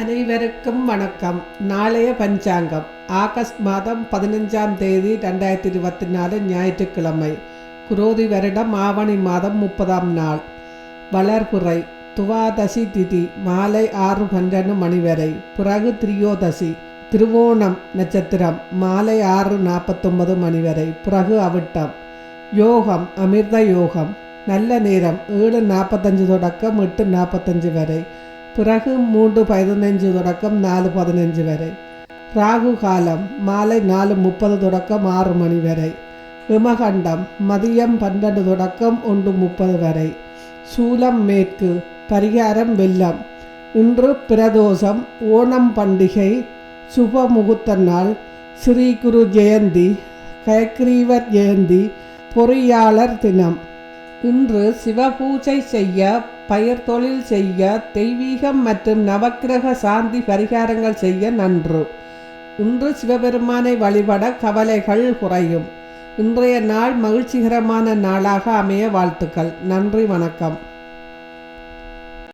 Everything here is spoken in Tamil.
அனைவருக்கும் வணக்கம். நாளைய பஞ்சாங்கம். ஆகஸ்ட் மாதம் பதினஞ்சாம் தேதி ரெண்டாயிரத்தி இருபத்தி நாலு ஞாயிற்றுக்கிழமை. குரோதி வருடம் ஆவணி மாதம் முப்பதாம் நாள். வளர்புரை துவாதசி திதி மாலை ஆறு பன்னெண்டு மணி வரை. பிறகு திரியோதசி. திருவோணம் நட்சத்திரம் மாலை ஆறு நாற்பத்தொன்பது மணி வரை. பிறகு அவிட்டம். யோகம். அமிர்த யோகம். நல்ல நேரம். ஏழு நாற்பத்தஞ்சு தொடக்கம் எட்டு நாற்பத்தஞ்சு வரை. பிறகு மூன்று பதினைஞ்சு தொடக்கம் நாலு பதினஞ்சு வரை. ராகு காலம் மாலை நாலு முப்பது தொடக்கம் ஆறு மணி வரை. விமகண்டம் மதியம் பன்னெண்டு தொடக்கம் ஒன்று முப்பது வரை. சூலம் மேற்கு பரிகாரம் வெள்ளம். இன்று பிரதோஷம் ஓணம் பண்டிகை சுப முகூர்த்த நாள். ஸ்ரீ குரு ஜெயந்தி கயக்ரீவர் ஜெயந்தி பொறியாளர் தினம். இன்று சிவபூஜை செய்ய பயிர் தொழில் செய்ய தெய்வீகம் மற்றும் நவக்கிரக சாந்தி பரிகாரங்கள் செய்ய நன்று. இன்று சிவபெருமானை வழிபட கவலைகள் குறையும். இன்றைய நாள் மகிழ்ச்சிகரமான நாளாக அமைய வாழ்த்துக்கள். நன்றி வணக்கம்.